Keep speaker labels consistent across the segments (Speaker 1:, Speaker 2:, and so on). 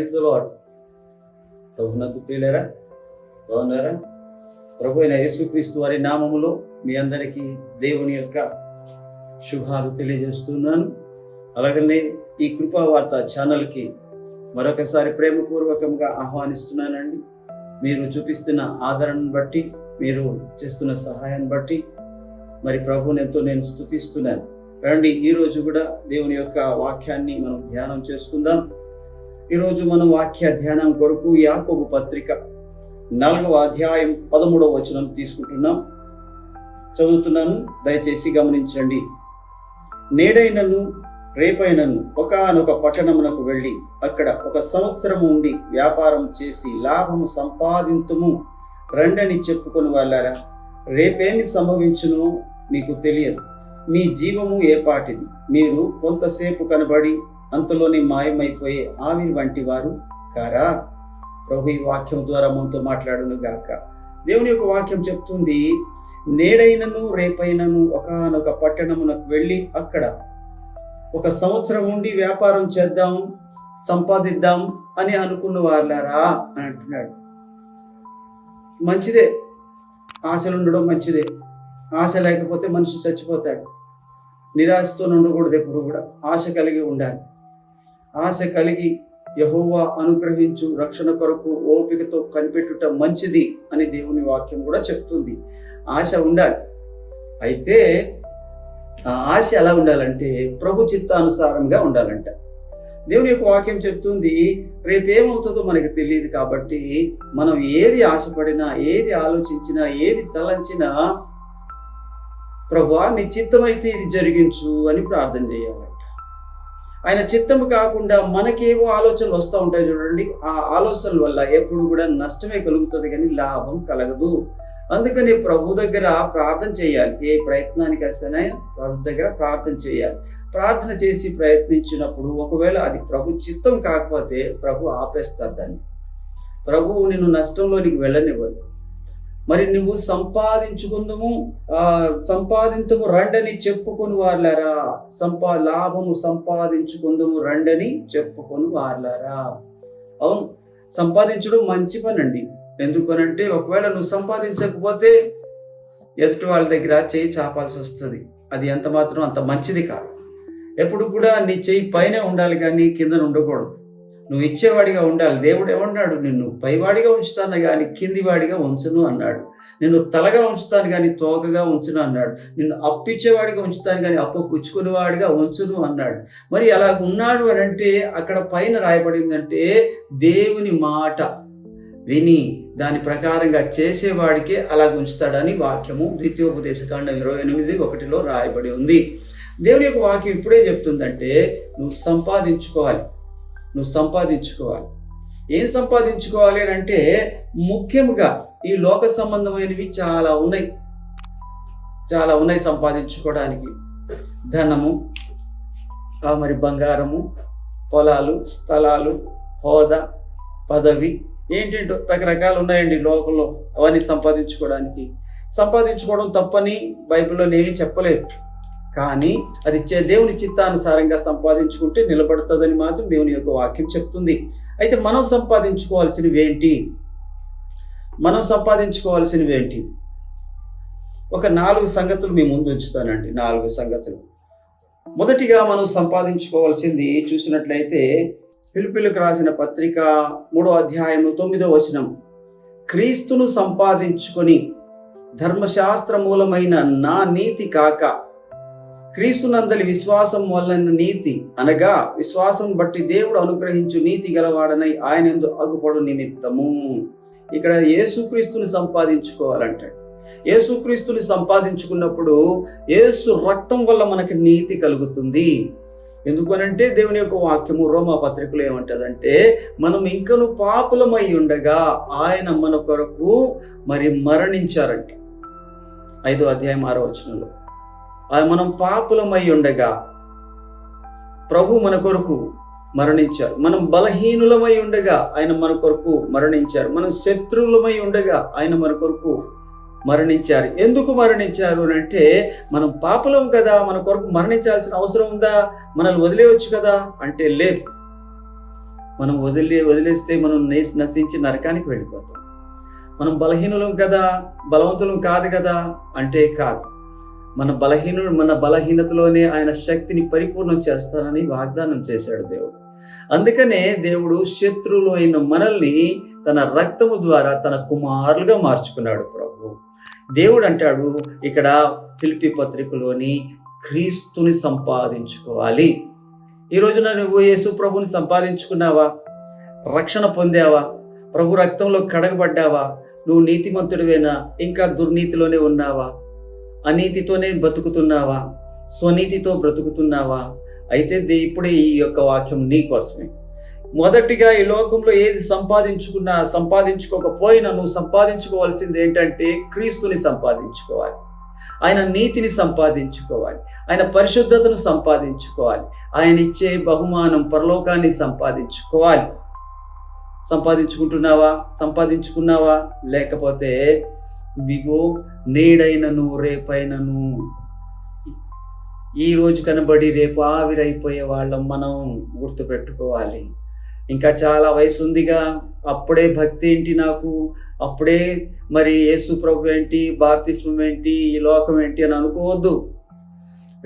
Speaker 1: Praise lord ప్రభునందు ప్రియులరా బాగున్నారా? ప్రభు అయిన యేసుక్రీస్తు వారి నామములో మీ అందరికీ దేవుని యొక్క శుభాలు తెలియజేస్తున్నాను. అలాగనే ఈ కృపా వార్త ఛానల్కి మరొకసారి ప్రేమపూర్వకంగా ఆహ్వానిస్తున్నానండి. మీరు చూపిస్తున్న ఆదరణను బట్టి మీరు చేస్తున్న సహాయాన్ని బట్టి మరి ప్రభుని ఎంతో నేను స్థుతిస్తున్నాను రండి ఈరోజు కూడా దేవుని యొక్క వాక్యాన్ని మనం ధ్యానం చేసుకుందాం. ఈరోజు మనం వాక్య ధ్యానం కొరకు యాకోబు పత్రిక నాలుగవ అధ్యాయం పదమూడవ వచనం తీసుకుంటున్నాం. చదువుతున్నాను దయచేసి గమనించండి. నేడైనను రేపైనను ఒకనొక పట్టణమునకు వెళ్ళి అక్కడ ఒక సంవత్సరం ఉండి వ్యాపారం చేసి లాభము సంపాదింతుము. రండని చెప్పుకొని వాళ్ళారా? రేపేమి సంభవించునో మీకు తెలియదు. మీ జీవము ఏపాటిది. మీరు కొంతసేపు కనబడి అంతలోనే మాయమైపోయే ఆవిరి వంటి వారు కారా? ప్రభు ఈ వాక్యం ద్వారా మనతో మాట్లాడును గాక. దేవుని యొక్క వాక్యం చెప్తుంది నేడైనను రేపైనను ఒకనొక పట్టణమునకు వెళ్ళి అక్కడ ఒక సంవత్సరం ఉండి వ్యాపారం చేద్దాం సంపాదిద్దాం అని అనుకున్న వాళ్ళారా అని అంటున్నాడు. మంచిదే. ఆశలు ఉండడం మంచిదే. ఆశ లేకపోతే మనిషి చచ్చిపోతాడు. నిరాశతో ఉండకూడదు ఎప్పుడు కూడా. ఆశ కలిగి ఉండాలి. ఆశ కలిగి యహోవా అనుగ్రహించు రక్షణ కొరకు ఓపికతో కనిపెట్టుట మంచిది అని దేవుని వాక్యం కూడా చెప్తుంది. ఆశ ఉండాలి. అయితే ఆ ఆశ ఎలా ఉండాలంటే ప్రభు చిత్తానుసారంగా ఉండాలంట. దేవుని యొక్క వాక్యం చెప్తుంది రేపేమవుతుందో మనకి తెలియదు కాబట్టి మనం ఏది ఆశపడినా ఏది ఆలోచించినా ఏది తలంచినా ప్రభు నీ చిత్తమైతే ఇది జరిగించు అని ప్రార్థన చేయాలంట ఆయన చిత్తము కాకుండా మనకేవో ఆలోచనలు వస్తూ ఉంటాయి చూడండి. ఆ ఆలోచనల వల్ల ఎప్పుడు కూడా నష్టమే కలుగుతుంది కానీ లాభం కలగదు. అందుకని ప్రభు దగ్గర ప్రార్థన చేయాలి. ఏ ప్రయత్నానికి వస్తేనే ప్రభు దగ్గర ప్రార్థన చేయాలి. ప్రార్థన చేసి ప్రయత్నించినప్పుడు ఒకవేళ అది ప్రభు చిత్తం కాకపోతే ప్రభు ఆపేస్తారు దాన్ని. ప్రభువు నిన్ను నష్టంలోనికి వెళ్ళనివ్వదు మరి నువ్వు సంపాదించుకుందుము ఆ సంపాదించము రండని చెప్పుకొని వార్లారా? సంపా లాభము సంపాదించుకుందుము రండని చెప్పుకొని వార్లారా? అవును సంపాదించడం మంచి పని అండి ఎందుకనంటే ఒకవేళ నువ్వు సంపాదించకపోతే ఎదుటి వాళ్ళ దగ్గర చేయి చాపాల్సి వస్తుంది. అది ఎంత మాత్రం అంత మంచిది కాదు. ఎప్పుడు కూడా నీ చేయి పైన ఉండాలి కానీ కింద ఉండకూడదు. నువ్వు ఇచ్చేవాడిగా ఉండాలి. దేవుడు ఏమన్నాడు? నిన్ను పైవాడిగా ఉంచుతాను కానీ కిందివాడిగా ఉంచును అన్నాడు. నిన్ను తలగా ఉంచుతాను కానీ తోకగా ఉంచును అన్నాడు. నిన్ను అప్పిచ్చేవాడిగా ఉంచుతాను కానీ అప్పు పుచ్చుకునేవాడిగా ఉంచును అన్నాడు. మరి అలా ఉన్నాడు అని అంటే అక్కడ పైన రాయబడిందంటే దేవుని మాట విని దాని ప్రకారంగా చేసేవాడికే అలా ఉంచుతాడని వాక్యము ద్వితీయోపదేశకాండం ఇరవై ఎనిమిది ఒకటిలో రాయబడి ఉంది. దేవుని యొక్క వాక్యం ఇప్పుడే చెప్తుందంటే నువ్వు సంపాదించుకోవాలి. నువ్వు సంపాదించుకోవాలి. ఏం సంపాదించుకోవాలి అని అంటే ముఖ్యంగా ఈ లోక సంబంధమైనవి చాలా ఉన్నాయి. చాలా ఉన్నాయి సంపాదించుకోవడానికి. ధనము ఆ మరి బంగారము పొలాలు స్థలాలు హోదా పదవి ఏంటంటో రకరకాలు ఉన్నాయండి లోకంలో అవన్నీ సంపాదించుకోవడానికి. సంపాదించుకోవడం తప్పని బైబిల్లో నేను చెప్పలేదు. కానీ అది దేవుని చిత్తానుసారంగా సంపాదించుకుంటే నిలబడుతుందని మాత్రం దేవుని యొక్క వాక్యం చెప్తుంది. అయితే మనం సంపాదించుకోవాల్సినవి ఏంటి? మనం సంపాదించుకోవాల్సినవి ఏంటి? ఒక నాలుగు సంగతులు మీ ముందు ఉంచుతానండి. నాలుగు సంగతులు. మొదటిగా మనం సంపాదించుకోవాల్సింది చూసినట్లయితే పిలుపులకు రాసిన పత్రిక మూడో అధ్యాయము తొమ్మిదో వచనం. క్రీస్తును సంపాదించుకొని ధర్మశాస్త్ర మూలమైన నా నీతి కాక క్రీస్తునందలి విశ్వాసం వలన నీతి అనగా విశ్వాసం బట్టి దేవుడు అనుగ్రహించు నీతి గలవాడనై ఆయన ఎందు అగుపడు నిమిత్తము. ఇక్కడ యేసుక్రీస్తుని సంపాదించుకోవాలంటాడు. యేసుక్రీస్తుని సంపాదించుకున్నప్పుడు యేసు రక్తం వల్ల మనకి నీతి కలుగుతుంది. ఎందుకనంటే దేవుని యొక్క వాక్యము రోమా పత్రికలు ఏమంటదంటే మనం ఇంకను పాపులమై ఉండగా ఆయన మన కొరకు మరి మరణించారండి ఐదో అధ్యాయం ఆరో వచనంలో. మనం పాపులమై ఉండగా ప్రభు మన కొరకు మరణించారు. మనం బలహీనులమై ఉండగా ఆయన మన కొరకు మరణించారు. మనం శత్రువులమై ఉండగా ఆయన మన కొరకు మరణించారు. ఎందుకు మరణించారు అని అంటే మనం పాపలం కదా మన కొరకు మరణించాల్సిన అవసరం ఉందా? మనల్ని వదిలేయవచ్చు కదా? అంటే లేదు. మనం వదిలే వదిలేస్తే మనం నశించి నరకానికి వెళ్ళిపోతాం. మనం బలహీనులం కదా బలవంతులం కాదు కదా? అంటే కాదు. మన బలహీనుడు మన బలహీనతలోనే ఆయన శక్తిని పరిపూర్ణం చేస్తానని వాగ్దానం చేశాడు దేవుడు. అందుకనే దేవుడు శత్రువులు అయిన మనల్ని తన రక్తము ద్వారా తన కుమారులుగా మార్చుకున్నాడు ప్రభు. దేవుడు అంటాడు ఇక్కడ పిలిపి పత్రికలోని క్రీస్తుని సంపాదించుకోవాలి. ఈ రోజున నువ్వు యేసు ప్రభుని సంపాదించుకున్నావా? రక్షణ పొందావా? ప్రభు రక్తంలో కడగబడ్డావా? నువ్వు నీతిమంతుడివేనా? ఇంకా దుర్నీతిలోనే ఉన్నావా? అనీతితోనే బ్రతుకుతున్నావా? స్వనీతితో బ్రతుకుతున్నావా? అయితే దే- ఇప్పుడే ఈ యొక్క వాక్యం నీ కోసమే. మొదటిగా ఈ లోకంలో ఏది సంపాదించుకున్నా సంపాదించుకోకపోయినా నువ్వు సంపాదించుకోవాల్సింది ఏంటంటే క్రీస్తుని సంపాదించుకోవాలి. ఆయన నీతిని సంపాదించుకోవాలి. ఆయన పరిశుద్ధతను సంపాదించుకోవాలి. ఆయన ఇచ్చే బహుమానం పరలోకాన్ని సంపాదించుకోవాలి. సంపాదించుకుంటున్నావా? సంపాదించుకున్నావా? లేకపోతే మీకు నేడైనను రేపైనను. ఈ రోజు కనబడి రేపు ఆవిరైపోయే వాళ్ళం మనం గుర్తుపెట్టుకోవాలి. ఇంకా చాలా వయసు ఉందిగా అప్పుడే భక్తి ఏంటి నాకు? అప్పుడే మరి యేసు ప్రభు ఏంటి బాప్తిస్మం ఏంటి ఈ లోకం ఏంటి అని అనుకోవద్దు.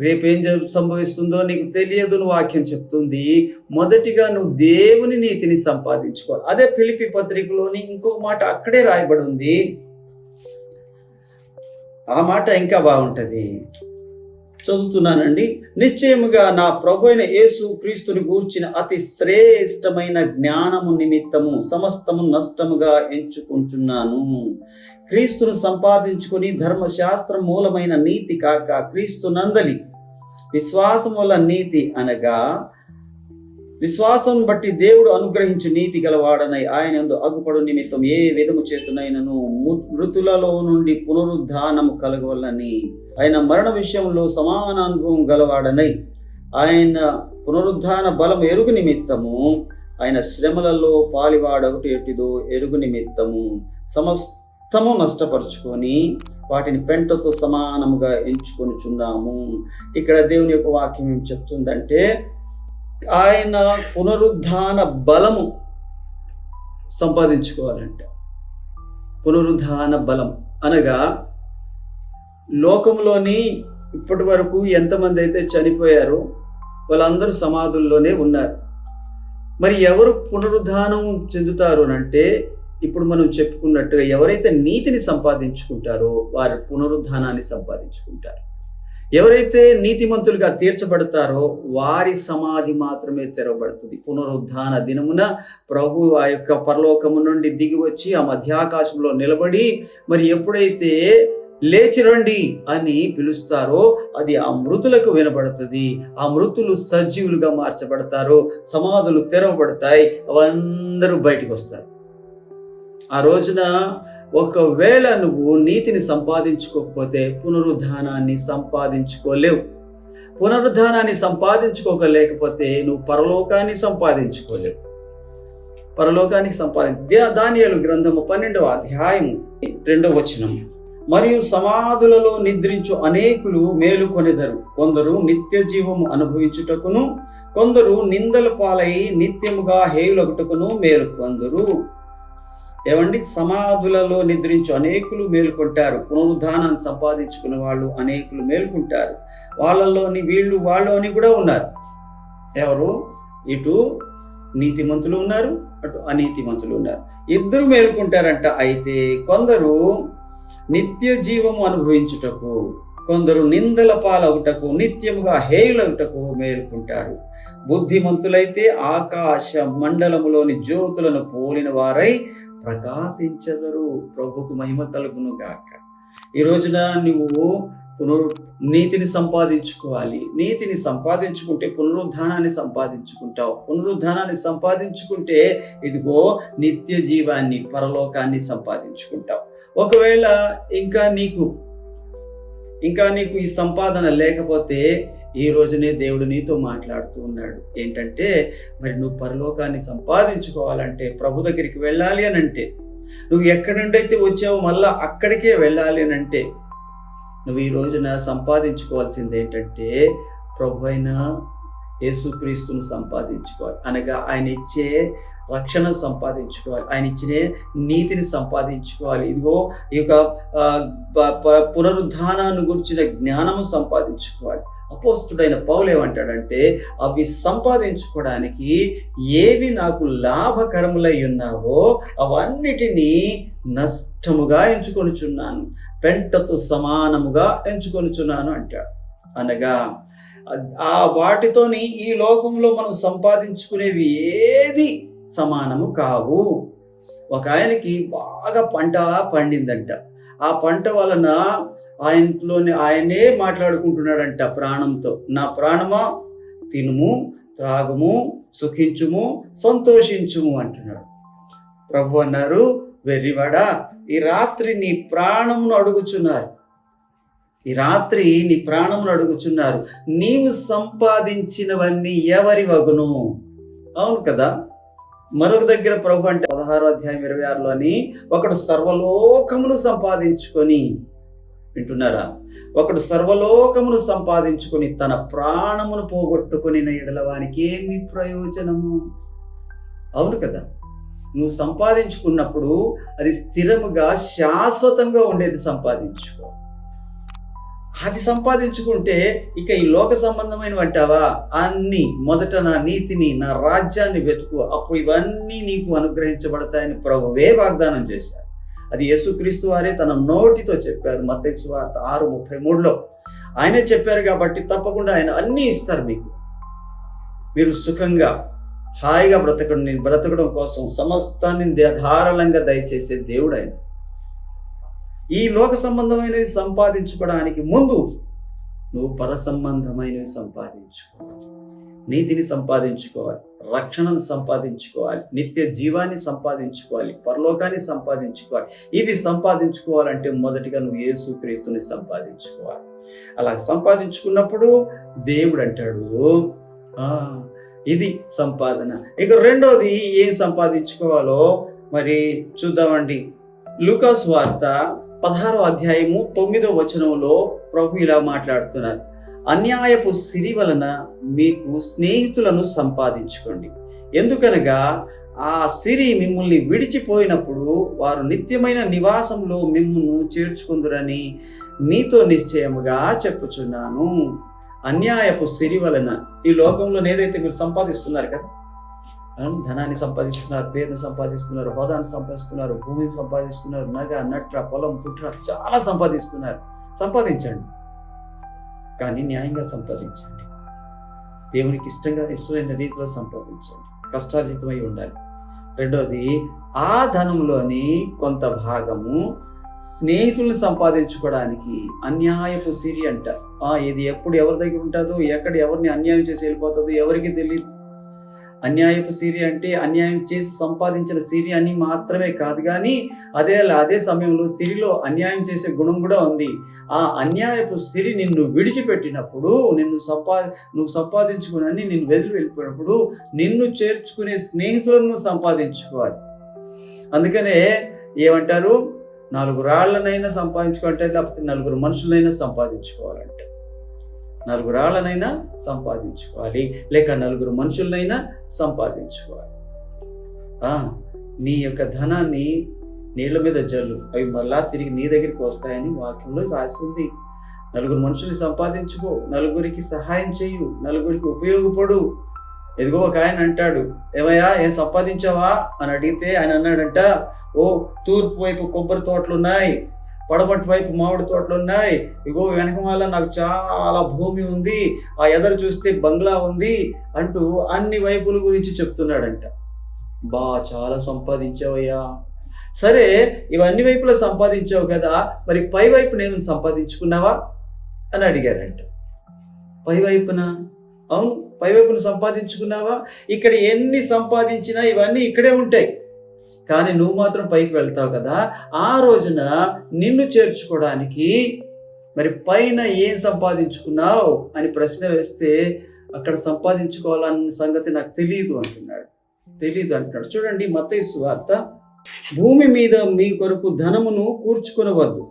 Speaker 1: రేపేం సంభవిస్తుందో నీకు తెలియదు వాక్యం చెప్తుంది. మొదటిగా నువ్వు దేవుని నీతిని సంపాదించుకోవాలి. అదే పిలిపి పత్రికలోని ఇంకో మాట అక్కడే రాయబడి ఉంది. ఆ మాట ఇంకా బాగుంటుంది. చదువుతున్నానండి. నిశ్చయముగా నా ప్రభు అయిన యేసు క్రీస్తుని గూర్చిన అతి శ్రేష్టమైన జ్ఞానము నిమిత్తము సమస్తము నష్టముగా ఎంచుకుంటున్నాను. క్రీస్తును సంపాదించుకుని ధర్మశాస్త్రం మూలమైన నీతి కాక క్రీస్తు నందలి విశ్వాసం వల్ల నీతి అనగా విశ్వాసం బట్టి దేవుడు అనుగ్రహించు నీతి గలవాడనై ఆయన యందు అగుపడు నిమిత్తం ఏ విధము చేతునైనను మృతులలో నుండి పునరుద్ధానము కలగవలని ఆయన మరణ విషయంలో సమాన అనుభవం గలవాడనై ఆయన పునరుద్ధాన బలం ఎరుగు నిమిత్తము ఆయన శ్రమలలో పాలివాడొకటి ఎటుదో ఎరుగు నిమిత్తము సమస్తము నష్టపరుచుకొని వాటిని పెంటతో సమానముగా ఎంచుకొనిచున్నాము. ఇక్కడ దేవుని యొక్క వాక్యం ఏం చెప్తుందంటే ఆయన పునరుద్ధాన బలము సంపాదించుకోవాలంట. పునరుద్ధాన బలం. అనగా లోకంలోని ఇప్పటి వరకు ఎంతమంది అయితే చనిపోయారో వాళ్ళందరూ సమాధుల్లోనే ఉన్నారు. మరి ఎవరు పునరుద్ధానం చెందుతారు అంటే ఇప్పుడు మనం చెప్పుకున్నట్టుగా ఎవరైతే నీతిని సంపాదించుకుంటారో వారు పునరుద్ధానాన్ని సంపాదించుకుంటారు. ఎవరైతే నీతిమంతులుగా తీర్చబడతారో వారి సమాధి మాత్రమే తెరవబడుతుంది. పునరుద్ధాన దినమున ప్రభు ఆ యొక్క పరలోకము నుండి దిగి వచ్చి ఆ మధ్యాకాశంలో నిలబడి మరి ఎప్పుడైతే లేచి రండి అని పిలుస్తారో అది ఆ మృతులకు వినబడుతుంది. ఆ మృతులు సజీవులుగా మార్చబడతారు. సమాధులు తెరవబడతాయి. అవందరూ బయటకు వస్తారు. ఆ రోజున ఒకవేళ నువ్వు నీతిని సంపాదించుకోకపోతే పునరుద్ధానాన్ని సంపాదించుకోలేవు. పునరుద్ధానాన్ని సంపాదించుకోకలేకపోతే నువ్వు పరలోకాన్ని సంపాదించుకోలేవు. పరలోకానికి సంపాది దానియలు గ్రంథము పన్నెండవ అధ్యాయం రెండవ వచనం. మరియు సమాధులలో నిద్రించు అనేకులు మేలుకొనెదరు కొందరు నిత్య జీవము అనుభవించుటకును కొందరు నిందల పాలై నిత్యముగా హేయులొకటకును మేలుకొందరు ఏమండి? సమాధులలో నిద్రించు అనేకులు మేలుకుంటారు. పునరుద్ధానాన్ని సంపాదించుకునే వాళ్ళు అనేకులు మేలుకుంటారు. వాళ్ళలోని వీళ్ళు వాళ్ళు అని కూడా ఉన్నారు. ఎవరు? ఇటు నీతిమంతులు ఉన్నారు అటు అనీతిమంతులు ఉన్నారు. ఇద్దరు మేలుకుంటారంట. అయితే కొందరు నిత్య జీవము అనుభవించుటకు కొందరు నిందల పాలవుటకు నిత్యముగా హేయులవుటకు మేలుకుంటారు. బుద్ధిమంతులైతే ఆకాశ మండలములోని జ్యోతులను పోలిన వారై ప్రకాశించదరు ప్రభుకు మహిమ కలుగును గాక. ఈ రోజున నువ్వు పునరు నీతిని సంపాదించుకోవాలి. నీతిని సంపాదించుకుంటే పునరుద్ధానాన్ని సంపాదించుకుంటావు. పునరుద్ధానాన్ని సంపాదించుకుంటే ఇదిగో నిత్య జీవాన్ని పరలోకాన్ని సంపాదించుకుంటావు. ఒకవేళ ఇంకా నీకు ఇంకా నీకు ఈ సంపాదన లేకపోతే ఈ రోజునే దేవుడు నీతో మాట్లాడుతూ ఉన్నాడు. ఏంటంటే మరి నువ్వు పరలోకాన్ని సంపాదించుకోవాలంటే ప్రభు దగ్గరికి వెళ్ళాలి అని అంటే నువ్వు ఎక్కడి నుండి అయితే వచ్చావో మళ్ళా అక్కడికే వెళ్ళాలి అని అంటే నువ్వు ఈ రోజున సంపాదించుకోవాల్సింది ఏంటంటే ప్రభు అయినా యేసుక్రీస్తును సంపాదించుకోవాలి. అనగా ఆయన ఇచ్చే రక్షణ సంపాదించుకోవాలి. ఆయన ఇచ్చిన నీతిని సంపాదించుకోవాలి. ఇదిగో ఈ యొక్క పునరుద్ధానాన్ని గురించిన జ్ఞానము సంపాదించుకోవాలి. అపోస్తుడైన పౌలు ఏమంటాడంటే అవి సంపాదించుకోవడానికి ఏవి నాకు లాభకరములై ఉన్నావో అవన్నిటినీ నష్టముగా ఎంచుకొనుచున్నాను. పెంటతో సమానముగా ఎంచుకొనుచున్నాను అంటాడు. అనగా ఆ వాటితోని ఈ లోకంలో మనం సంపాదించుకునేవి ఏది సమానము కావు. ఒక ఆయనకి బాగా పంట పండిందంట. ఆ పంట వలన ఆయనలోని ఆయనే మాట్లాడుకుంటున్నాడంట ప్రాణంతో. నా ప్రాణమా? తినుము త్రాగుము సుఖించుము సంతోషించుము అంటున్నాడు. ప్రభు అన్నారు వెర్రివాడా ఈ రాత్రి నీ ప్రాణమును అడుగుచున్నారు. ఈ రాత్రి నీ ప్రాణమును అడుగుచున్నారు. నీవు సంపాదించినవన్నీ ఎవరి వగును? అవును కదా? మరొక దగ్గర ప్రభు అంటే పదహారో అధ్యాయం ఇరవై ఆరులోని ఒకడు సర్వలోకమును సంపాదించుకొని వింటున్నారా? ఒకడు సర్వలోకమును సంపాదించుకొని తన ప్రాణమును పోగొట్టుకుని ఎడల వానికి ఏమి ప్రయోజనము? అవును కదా? నువ్వు సంపాదించుకున్నప్పుడు అది స్థిరముగా శాశ్వతంగా ఉండేది సంపాదించుకో. అది సంపాదించుకుంటే ఇక ఈ లోక సంబంధమైన అంటావా అన్ని మొదట నా నీతిని నా రాజ్యాన్ని వెతుకు. అప్పుడు ఇవన్నీ నీకు అనుగ్రహించబడతాయని ప్రభువే వాగ్దానం చేశారు. అది యేసుక్రీస్తు వారే తన నోటితో చెప్పారు. మత్తయి వార్త ఆరు ముప్పై మూడులో. ఆయనే చెప్పారు కాబట్టి తప్పకుండా ఆయన అన్నీ ఇస్తారు మీకు. మీరు సుఖంగా హాయిగా బ్రతకడం బ్రతకడం కోసం సమస్తాన్ని ధారాళంగా దయచేసే దేవుడు ఆయన. ఈ లోక సంబంధమైనవి సంపాదించుకోవడానికి ముందు నువ్వు పర సంబంధమైనవి సంపాదించుకోవాలి. నీతిని సంపాదించుకోవాలి. రక్షణను సంపాదించుకోవాలి. నిత్య జీవాన్ని సంపాదించుకోవాలి. పరలోకాన్ని సంపాదించుకోవాలి. ఇవి సంపాదించుకోవాలంటే మొదటిగా నువ్వు ఏసుక్రీస్తుని సంపాదించుకోవాలి. అలా సంపాదించుకున్నప్పుడు దేవుడు అంటాడు ఇది సంపాదన. ఇక రెండోది ఏం సంపాదించుకోవాలో మరి చూద్దామండి. లూకాస్ వార్త పదహారో అధ్యాయము తొమ్మిదో వచనంలో ప్రభు ఇలా మాట్లాడుతున్నారు. అన్యాయపు సిరి వలన మీకు స్నేహితులను సంపాదించుకోండి. ఎందుకనగా ఆ సిరి మిమ్మల్ని విడిచిపోయినప్పుడు వారు నిత్యమైన నివాసంలో మిమ్మల్ని చేర్చుకుందురని మీతో నిశ్చయముగా చెప్పుచున్నాను. అన్యాయపు సిరి వలన ఈ లోకంలో ఏదైతే మీరు సంపాదిస్తున్నారు కదా ధనాన్ని సంపాదిస్తున్నారు పేరుని సంపాదిస్తున్నారు హోదాను సంపాదిస్తున్నారు భూమిని సంపాదిస్తున్నారు నగ నట్ర పొలం పుట్ర చాలా సంపాదిస్తున్నారు. సంపాదించండి. కానీ న్యాయంగా సంపాదించండి. దేవునికి ఇష్టంగా ఇష్టమైన రీతిలో సంపాదించండి. కష్టార్జితమై ఉండాలి. రెండోది ఆ ధనంలోని కొంత భాగము స్నేహితుల్ని సంపాదించుకోవడానికి అన్యాయపు సిరి అంట. ఆ, ఇది ఎప్పుడు ఎవరి దగ్గర ఉంటుందో ఎక్కడ ఎవరిని అన్యాయం చేసి వెళ్ళిపోతుందో ఎవరికి తెలియదు అన్యాయపు సిరి అంటే అన్యాయం చేసి సంపాదించిన సిరి అని మాత్రమే కాదు కానీ అదే అదే సమయంలో సిరిలో అన్యాయం చేసే గుణం కూడా ఉంది. ఆ అన్యాయపు సిరి నిన్ను విడిచిపెట్టినప్పుడు నిన్ను సంపా నువ్వు సంపాదించుకుని నిన్ను వెదిలి వెళ్ళిపోయినప్పుడు నిన్ను చేర్చుకునే స్నేహితులను సంపాదించుకోవాలి. అందుకనే ఏమంటారు? నాలుగు రాళ్ళనైనా సంపాదించుకుంటే లేకపోతే నలుగురు మనుషులైనా సంపాదించుకోవాలంట. నలుగురాళ్ళనైనా సంపాదించుకోవాలి. లేక నలుగురు మనుషులనైనా సంపాదించుకోవాలి. ఆ, నీ యొక్క ధనాన్ని నీళ్ళ మీద జల్లు. అవి మళ్ళా తిరిగి నీ దగ్గరికి వస్తాయని వాక్యంలో రాసింది. నలుగురు మనుషుల్ని సంపాదించుకో. నలుగురికి సహాయం చేయు నలుగురికి ఉపయోగపడు. ఎదుగో ఒక ఆయన అంటాడు ఏమయ్యా ఏం సంపాదించావా? అని అడిగితే ఆయన అన్నాడంట ఓ తూర్పు వైపు కొబ్బరి తోటలు ఉన్నాయి పడమటి వైపు మామిడి తోటలు ఉన్నాయి. ఇగో వెనకమాల నాకు చాలా భూమి ఉంది. ఆ ఎదరు చూస్తే బంగ్లా ఉంది అంటూ అన్ని వైపుల గురించి చెప్తున్నాడంట. బా చాలా సంపాదించావయ్యా. సరే ఇవన్నీ వైపులా సంపాదించావు కదా మరి పై వైపున ఏమైనా సంపాదించుకున్నావా? అని అడిగారంట పై వైపున? అవును పై వైపున సంపాదించుకున్నావా? ఇక్కడ ఎన్ని సంపాదించినా ఇవన్నీ ఇక్కడే ఉంటాయి. కానీ నువ్వు మాత్రం పైకి వెళ్తావు కదా ఆ రోజున నిన్ను చేర్చుకోవడానికి మరి పైన ఏం సంపాదించుకున్నావు అని ప్రశ్న వేస్తే అక్కడ సంపాదించుకోవాలన్న సంగతి నాకు తెలియదు అంటున్నాడు. తెలియదు అంటున్నాడు. చూడండి మత్తయి సువార్త భూమి మీద మీ కొరకు ధనమును కూర్చుకొనవద్దు.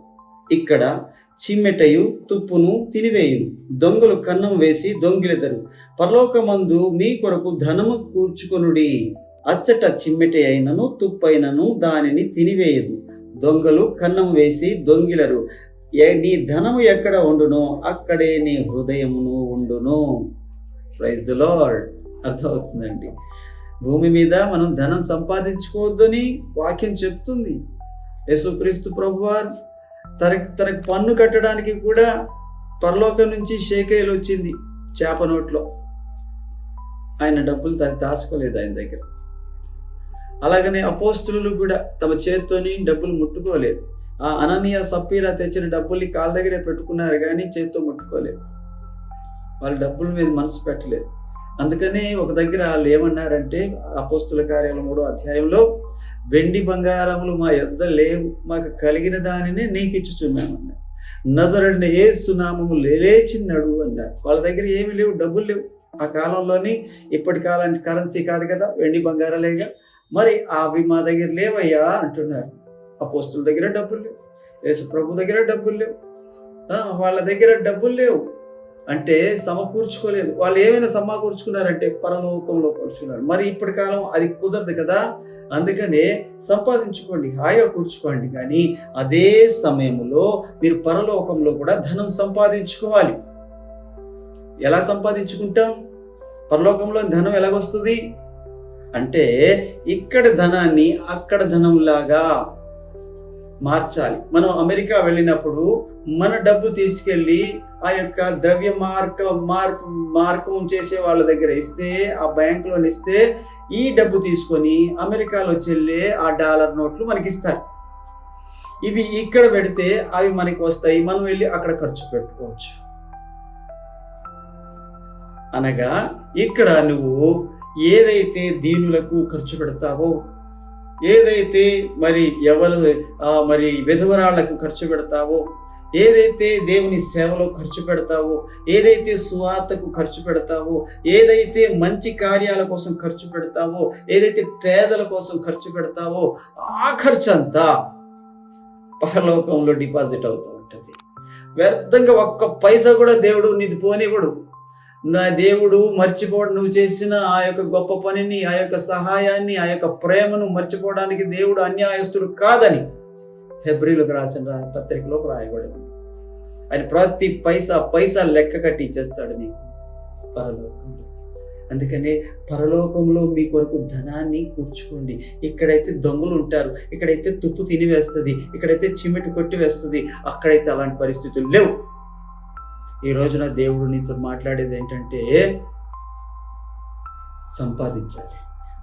Speaker 1: ఇక్కడ చిమ్మెటయు తుప్పును తినివేయును. దొంగలు కన్నం వేసి దొంగిలెదరు. పరలోకమందు మీ కొరకు ధనము కూర్చుకొనుడి. అచ్చట చిమ్మెట అయినను తుప్పైనను దానిని తినివేయదు. దొంగలు కన్నం వేసి దొంగిలరు. ఏ- నీ ధనము ఎక్కడ ఉండునో అక్కడే నీ హృదయమును ఉండును. ప్రైజ్ ద లార్డ్ అర్థమవుతుందండి. భూమి మీద మనం ధనం సంపాదించుకోవద్దని వాక్యం చెప్తుంది. యేసుక్రీస్తు ప్రభువార్ తనకి తనకు పన్ను కట్టడానికి కూడా పరలోకం నుంచి షేకేలు వచ్చింది చేప నోట్లో. ఆయన డబ్బులు తను దాచుకోలేదు ఆయన దగ్గర. అలాగనే అపోస్తులు కూడా తమ చేత్తోని డబ్బులు ముట్టుకోలేదు. ఆ అననీయ సప్పీరా తెచ్చిన డబ్బుల్ని కాళ్ళ దగ్గరే పెట్టుకున్నారు కానీ చేత్తో ముట్టుకోలేదు. వాళ్ళు డబ్బుల మీద మనసు పెట్టలేదు. అందుకనే ఒక దగ్గర వాళ్ళు ఏమన్నారంటే అపోస్తుల కార్యాల మూడో అధ్యాయంలో వెండి బంగారములు మా యొద్ద లేవు మాకు కలిగిన దానినే నీకు ఇచ్చుచున్నామన్నారు నజరడిన ఏ సునామము లేచినడు అన్నారు. వాళ్ళ దగ్గర ఏమి లేవు డబ్బులు లేవు. ఆ కాలంలోని ఇప్పటి కాలానికి కరెన్సీ కాదు కదా వెండి బంగారాలేగా మరి అవి మా దగ్గర లేవయ్యా అంటున్నారు. అపోస్తుల దగ్గర డబ్బులు లేవు. యేసు ప్రభు దగ్గర డబ్బులు లేవు. వాళ్ళ దగ్గర డబ్బులు లేవు. అంటే సమకూర్చుకోలేదు. వాళ్ళు ఏమైనా సమకూర్చుకున్నారంటే పరలోకంలో కూర్చున్నారు. మరి ఇప్పటి కాలం అది కుదరదు కదా? అందుకనే సంపాదించుకోండి హాయిగా కూర్చుకోండి. కానీ అదే సమయంలో మీరు పరలోకంలో కూడా ధనం సంపాదించుకోవాలి. ఎలా సంపాదించుకుంటాం? పరలోకంలో ధనం ఎలాగొస్తుంది? అంటే ఇక్కడ ధనాన్ని అక్కడ ధనంలాగా మార్చాలి. మనం అమెరికా వెళ్ళినప్పుడు మన డబ్బు తీసుకెళ్ళి ఆ యొక్క ద్రవ్య మార్క మార్పు మార్కం చేసే వాళ్ళ దగ్గర ఇస్తే ఆ బ్యాంకులోని ఇస్తే ఈ డబ్బు తీసుకొని అమెరికాలో చెల్లే ఆ డాలర్ నోట్లు మనకి ఇస్తారు ఇవి ఇక్కడ పెడితే అవి మనకి వస్తాయి. మనం వెళ్ళి అక్కడ ఖర్చు పెట్టుకోవచ్చు. అనగా ఇక్కడ నువ్వు ఏదైతే దీనులకు ఖర్చు పెడతావో ఏదైతే మరి ఎవరు మరి విధవరాళ్ళకు ఖర్చు పెడతావో ఏదైతే దేవుని సేవలో ఖర్చు పెడతావో ఏదైతే సువార్తకు ఖర్చు పెడతావో ఏదైతే మంచి కార్యాల కోసం ఖర్చు పెడతావో ఏదైతే పేదల కోసం ఖర్చు పెడతావో ఆ ఖర్చు అంతా పరలోకంలో డిపాజిట్ అవుతూ ఉంటుంది. వ్యర్థంగా ఒక్క పైసా కూడా దేవుడు నీది పోనివ్వడు. నా దేవుడు మర్చిపోవడం నువ్వు చేసిన ఆ యొక్క గొప్ప పనిని ఆ యొక్క సహాయాన్ని ఆ యొక్క ప్రేమను మర్చిపోవడానికి దేవుడు అన్యాయస్తుడు కాదని హెబ్రిలకు రాసిన రా- పత్రికలో రాయబడి ఆయన ప్రతి పైసా పైసా లెక్క కట్టి ఇచ్చేస్తాడు నీకు పరలోకంలో. అందుకనే పరలోకంలో మీ కొరకు ధనాన్ని కూర్చుకోండి. ఇక్కడైతే దొంగలు ఉంటారు ఇక్కడైతే తుప్పు తిని వేస్తుంది ఇక్కడైతే చిమెటు కొట్టి వేస్తుంది అక్కడైతే అలాంటి పరిస్థితులు లేవు. ఈ రోజున దేవుడు నీతో మాట్లాడేది ఏంటంటే సంపాదించాలి.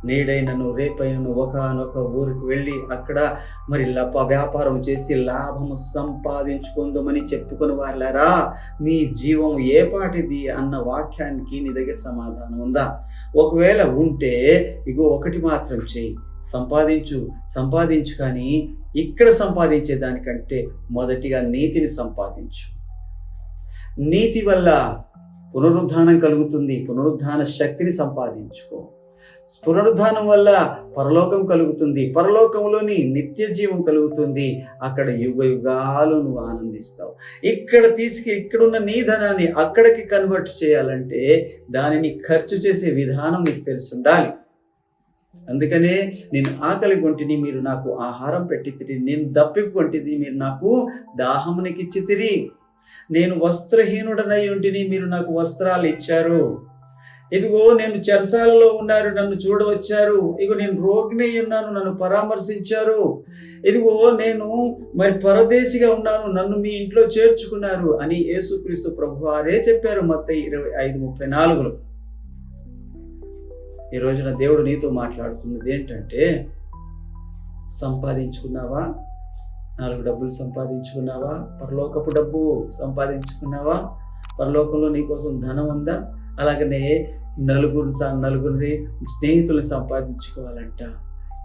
Speaker 1: నేడైనను రేపైనను ఒకనొక ఊరికి వెళ్ళి అక్కడ మరి లప వ్యాపారం చేసి లాభము సంపాదించుకుందామని చెప్పుకుని వాళ్ళారా మీ జీవం ఏ పాటిది అన్న వాక్యానికి నీ దగ్గర సమాధానం ఉందా? ఒకవేళ ఉంటే ఇగో ఒకటి మాత్రం చెయ్యి. సంపాదించు సంపాదించు కానీ ఇక్కడ సంపాదించే దానికంటే మొదటిగా నీతిని సంపాదించు. నీతి వల్ల పునరుద్ధానం కలుగుతుంది. పునరుద్ధాన శక్తిని సంపాదించుకో. పునరుద్ధానం వల్ల పరలోకం కలుగుతుంది. పరలోకంలోని నిత్య జీవం కలుగుతుంది. అక్కడ యుగ యుగాలు నువ్వు ఆనందిస్తావు. ఇక్కడ తీసుకు ఇక్కడున్న నీ ధనాన్ని అక్కడికి కన్వర్ట్ చేయాలంటే దానిని ఖర్చు చేసే విధానం నీకు తెలిసి ఉండాలి అందుకనే నేను ఆకలి గొంటిని మీరు నాకు ఆహారం పెట్టి తిరిగి నేను దప్పి కొంటిది మీరు నాకు దాహమునికిచ్చి తిరిగి నేను వస్త్రహీనుడనై ఉంటిని మీరు నాకు వస్త్రాలు ఇచ్చారు. ఇదిగో నేను చెరసాలలో ఉన్నారు నన్ను చూడవచ్చారు. ఇగో నేను రోగిని ఉన్నాను నన్ను పరామర్శించారు. ఇదిగో నేను మరి పరదేశిగా ఉన్నాను నన్ను మీ ఇంట్లో చేర్చుకున్నారు అని యేసుక్రీస్తు ప్రభు వారే చెప్పారు మొత్త ఇరవై ఐదు ముప్పై నాలుగులో. ఈ రోజున దేవుడు నీతో మాట్లాడుతున్నది ఏంటంటే సంపాదించుకున్నావా? నాలుగు డబ్బులు సంపాదించుకున్నావా? పరలోకపు డబ్బు సంపాదించుకున్నావా? పరలోకంలో నీకోసం ధనం ఉందా? అలాగనే నలుగురు స- నలుగురిని స్నేహితులను సంపాదించుకోవాలంట.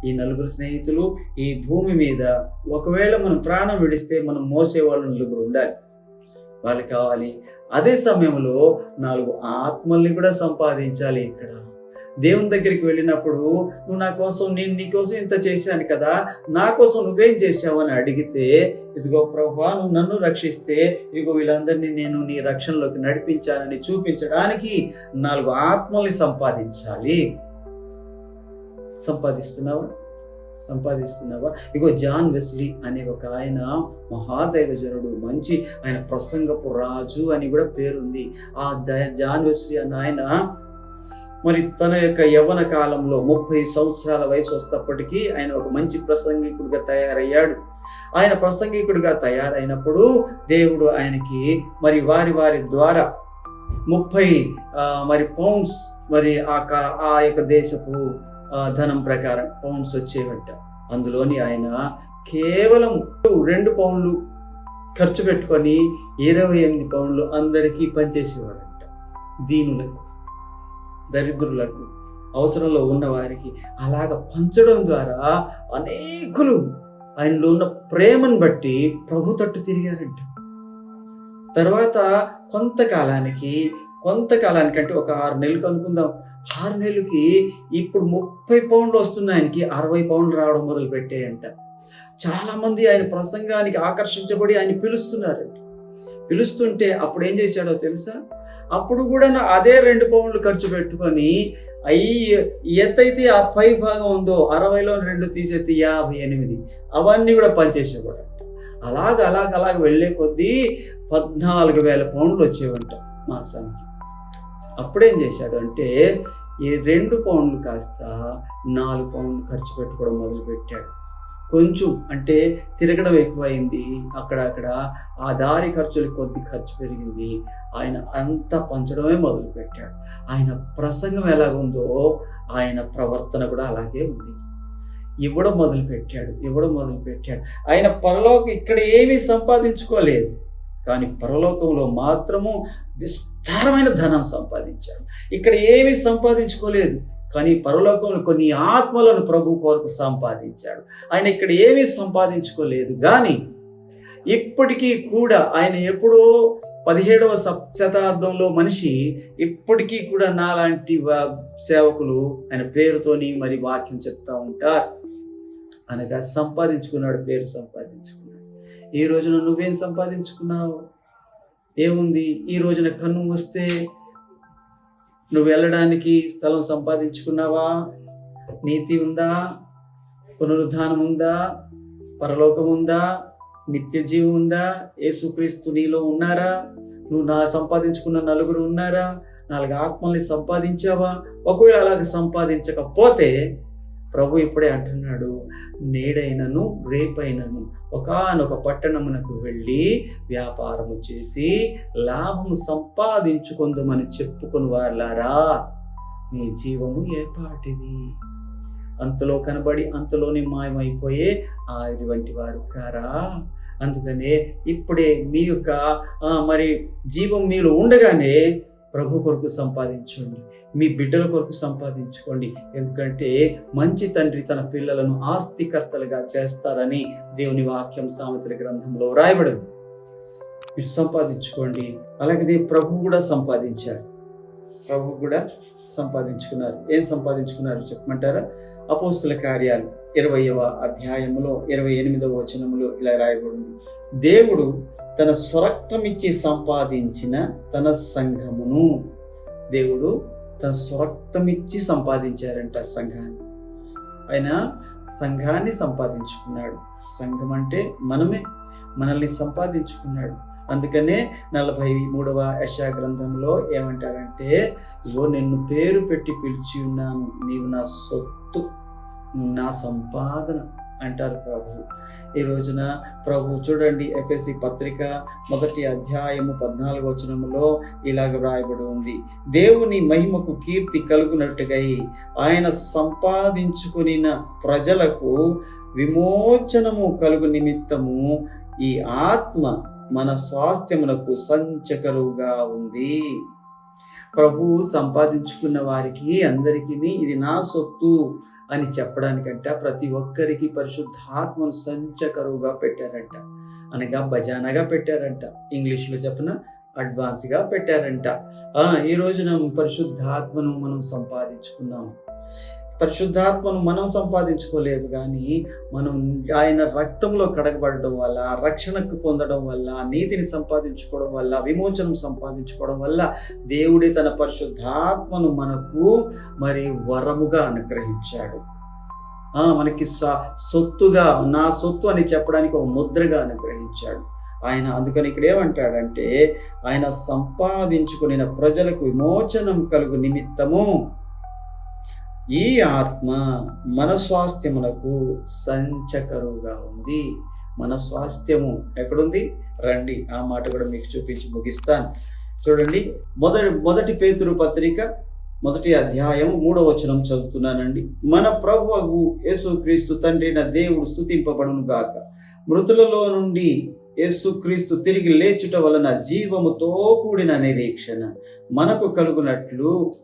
Speaker 1: ఈ నలుగురు స్నేహితులు ఈ భూమి మీద ఒకవేళ మనం ప్రాణం విడిస్తే మనం మోసే వాళ్ళు నలుగురు ఉండాలి. వాళ్ళకి కావాలి. అదే సమయంలో నాలుగు ఆత్మల్ని కూడా సంపాదించాలి ఇక్కడ. దేవుని దగ్గరికి వెళ్ళినప్పుడు నువ్వు నా కోసం నేను నీ కోసం ఇంత చేశాను కదా నా కోసం నువ్వేం చేశావు? అని అడిగితే ఇదిగో ప్రభా నువ్వు నన్ను రక్షిస్తే ఇదిగో వీళ్ళందరినీ నేను నీ రక్షణలోకి నడిపించాలని చూపించడానికి నాలుగు ఆత్మల్ని సంపాదించాలి. సంపాదిస్తున్నావా? సంపాదిస్తున్నావా? ఇగో జాన్ వెస్లీ అనే ఒక ఆయన మహాదైవజనుడు మంచి ఆయన ప్రసంగపు రాజు అని కూడా పేరుంది. ఆ జాన్ వెస్లీ అన్న ఆయన మరి తన యొక్క యవ్వన కాలంలో ముప్పై సంవత్సరాల వయసు వస్తప్పటికీ ఆయన ఒక మంచి ప్రసంగికుడిగా తయారయ్యాడు. ఆయన ప్రసంగికుడిగా తయారైనప్పుడు దేవుడు ఆయనకి మరి వారి వారి ద్వారా ముప్పై మరి పౌండ్స్ మరి ఆ ఆ యొక్క దేశపు ధనం ప్రకారం పౌండ్స్ వచ్చేవంట. అందులోని ఆయన కేవలం రెండు పౌండ్లు ఖర్చు పెట్టుకొని ఇరవై ఎనిమిది పౌండ్లు అందరికీ పనిచేసేవాడంట. దీనులకు. దరిద్రులకు అవసరంలో ఉన్న వారికి అలాగ పంచడం ద్వారా అనేకులు ఆయనలో ఉన్న ప్రేమను బట్టి ప్రభు తట్టు తిరిగారంట. తర్వాత కొంతకాలానికి కొంతకాలానికి అంటే ఒక ఆరు నెలలకు అనుకుందాం ఆరు నెలలకి ఇప్పుడు ముప్పై పౌండ్లు వస్తున్న ఆయనకి అరవై పౌండ్లు రావడం మొదలు పెట్టాయంట చాలామంది ఆయన ప్రసంగానికి ఆకర్షించబడి ఆయన పిలుస్తున్నారు పిలుస్తుంటే అప్పుడు ఏం చేశాడో తెలుసా? అప్పుడు కూడా అదే రెండు పౌండ్లు ఖర్చు పెట్టుకొని అయ్యి ఎంతైతే ఆ పై భాగం ఉందో అరవైలో రెండు తీసేస్తే యాభై ఎనిమిది. అవన్నీ కూడా పనిచేసేవాడు. అలాగ అలాగ అలాగ వెళ్ళే కొద్దీ పద్నాలుగు వేల పౌండ్లు వచ్చేవంట మాసానికి. అప్పుడేం చేశాడు అంటే ఈ రెండు పౌండ్లు కాస్త నాలుగు పౌండ్లు ఖర్చు పెట్టుకోవడం మొదలు పెట్టాడు కొంచెం అంటే తిరగడం ఎక్కువైంది. అక్కడక్కడ ఆ దారి ఖర్చులు కొద్ది ఖర్చు పెరిగింది. ఆయన అంతా పంచడమే మొదలుపెట్టాడు. ఆయన ప్రసంగం ఎలాగుందో ఆయన ప్రవర్తన కూడా అలాగే ఉంది. ఇవ్వడం మొదలుపెట్టాడు ఇవ్వడం మొదలుపెట్టాడు. ఆయన పరలోకం ఇక్కడ ఏమీ సంపాదించుకోలేదు. కానీ పరలోకంలో మాత్రము విస్తారమైన ధనం సంపాదించాడు ఇక్కడ ఏమీ సంపాదించుకోలేదు. కానీ పరలోకంలో కొన్ని ఆత్మలను ప్రభు కొరకు సంపాదించాడు. ఆయన ఇక్కడ ఏమీ సంపాదించుకోలేదు. కానీ ఇప్పటికీ కూడా ఆయన ఎప్పుడో పదిహేడవ శతాబ్దంలో మనిషి ఇప్పటికీ కూడా నాలాంటి సేవకులు ఆయన పేరుతోని మరి వాక్యం చెప్తా ఉంటారు. అనగా సంపాదించుకున్నాడు పేరు సంపాదించుకున్నాడు. ఈ రోజున నువ్వేం సంపాదించుకున్నావు? ఏముంది? ఈ రోజున కన్ను వస్తే నువ్వు వెళ్ళడానికి స్థలం సంపాదించుకున్నావా? నీతి ఉందా? పునరుద్ధానం ఉందా? పరలోకం ఉందా? నిత్య జీవం ఉందా? యేసుక్రీస్తు నీలో ఉన్నారా? నువ్వు నా సంపాదించుకున్న నలుగురు ఉన్నారా? నాలుగు ఆత్మల్ని సంపాదించావా? ఒకవేళ అలాగ సంపాదించకపోతే ప్రభు ఇప్పుడే అంటున్నాడు నేడైనను రేపైనను ఒకానొక పట్టణమునకు వెళ్ళి వ్యాపారము చేసి లాభము సంపాదించుకుందామని చెప్పుకుని వాళ్ళారా నీ జీవము ఏపాటిది అంతలో కనబడి అంతలోనే మాయమైపోయే ఆరి వారు కారా? అందుకనే ఇప్పుడే మీ యొక్క మరి జీవం మీరు ఉండగానే ప్రభు కొరకు సంపాదించండి మీ బిడ్డల కొరకు సంపాదించుకోండి. ఎందుకంటే మంచి తండ్రి తన పిల్లలను ఆస్తికర్తలుగా చేస్తారని దేవుని వాక్యం సామెతల గ్రంథంలో రాయబడింది. మీరు సంపాదించుకోండి. అలాగే ప్రభు కూడా సంపాదించారు. ప్రభు కూడా సంపాదించుకున్నారు. ఏం సంపాదించుకున్నారు చెప్పమంటారా? అపోస్తుల కార్యాలు ఇరవయవ అధ్యాయములో ఇరవై ఎనిమిదవ వచనంలో ఇలా రాయబడింది. దేవుడు తన స్వరక్తమిచ్చి సంపాదించిన తన సంఘమును. దేవుడు తన స్వరక్తమిచ్చి సంపాదించారంట సంఘాన్ని. ఆయన సంఘాన్ని సంపాదించుకున్నాడు. సంఘం అంటే మనమే మనల్ని సంపాదించుకున్నాడు. అందుకనే నలభై మూడవ యశా గ్రంథంలో ఏమంటారంటే ఇగో నిన్ను పేరు పెట్టి పిలిచి ఉన్నాను. నీవు నా సొత్తు నా సంపాదన. అంటారు ప్రభు. ఈ రోజున ప్రభు చూడండి ఎఫ్ఎస్సి పత్రిక మొదటి అధ్యాయము పద్నాలుగు వచనములో ఇలాగ వ్రాయబడి ఉంది. దేవుని మహిమకు కీర్తి కలుగునట్టుగై ఆయన సంపాదించుకునిన ప్రజలకు విమోచనము కలుగు నిమిత్తము ఈ ఆత్మ మన స్వాస్థ్యమునకు సంచకరువుగా ఉంది. ప్రభు సంపాదించుకున్న వారికి అందరికీ ఇది నా సొత్తు. అని చెప్పడానికంట ప్రతి ఒక్కరికి పరిశుద్ధాత్మను సంచకరువుగా పెట్టారంట. అనగా బజానాగా పెట్టారంట. ఇంగ్లీష్లో చెప్పిన అడ్వాన్స్గా పెట్టారంట. ఈ రోజున పరిశుద్ధాత్మను మనం సంపాదించుకున్నాం పరిశుద్ధాత్మను మనం సంపాదించుకోలేదు కానీ మనం ఆయన రక్తంలో కడగబడడం వల్ల రక్షణకు పొందడం వల్ల నీతిని సంపాదించుకోవడం వల్ల విమోచనం సంపాదించుకోవడం వల్ల దేవుడి తన పరిశుద్ధాత్మను మనకు మరి వరముగా అనుగ్రహించాడు. మనకి స- సొత్తుగా నా సొత్తు అని చెప్పడానికి ఒక ముద్రగా అనుగ్రహించాడు. ఆయన అందుకని ఇక్కడ ఏమంటాడంటే ఆయన సంపాదించుకుని ప్రజలకు విమోచనం కలుగు నిమిత్తము ఈ ఆత్మ మన స్వాస్థ్యమునకు సంచకరువుగా ఉంది. మన స్వాస్థ్యము ఎక్కడుంది? రండి ఆ మాట కూడా మీకు చూపించి ముగిస్తాను. చూడండి మొదటి మొదటి పేతురు పత్రిక మొదటి అధ్యాయం మూడవ వచనం చదువుతున్నానండి. మన ప్రభువు యేసుక్రీస్తు తండ్రిన దేవుడు స్తుతింపబడును గాక. మృతులలో నుండి యేసుక్రీస్తు తిరిగి లేచుట వలన జీవముతో కూడిన నిరీక్షణ. మనకు కలుగునట్లు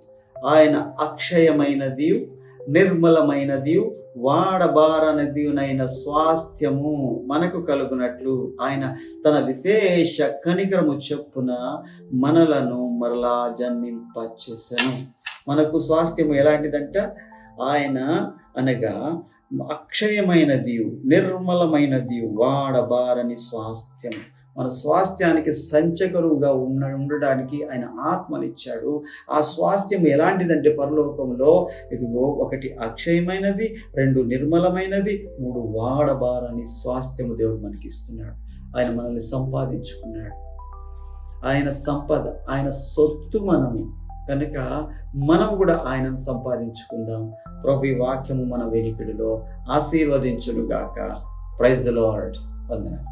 Speaker 1: ఆయన అక్షయమైనది నిర్మలమైనది వాడబారనదినైన స్వాస్థ్యము మనకు కలుగునట్లు ఆయన తన విశేష కనికరము చొప్పున మనలను మరలా జన్మింపచేసను. మనకు స్వాస్థ్యము ఎలాంటిదంట? ఆయన అనగా అక్షయమైనది నిర్మలమైనది వాడబారని స్వాస్థ్యం మన స్వాస్థ్యానికి సంచకరువుగా ఉన్న ఉండడానికి ఆయన ఆత్మనిచ్చాడు. ఆ స్వాస్థ్యం ఎలాంటిదంటే పరలోకంలో ఇదిగో ఒకటి అక్షయమైనది రెండు నిర్మలమైనది మూడు వాడబారని స్వాస్థ్యము దేవుడు మనకి ఇస్తున్నాడు ఆయన మనల్ని సంపాదించుకున్నాడు. ఆయన సంపద ఆయన సొత్తు మనము. కనుక మనం కూడా ఆయనను సంపాదించుకుందాం. ప్రభు వాక్యము మన వెనుకడిలో ఆశీర్వదించునుగాక. Praise the Lord. వందనాలు.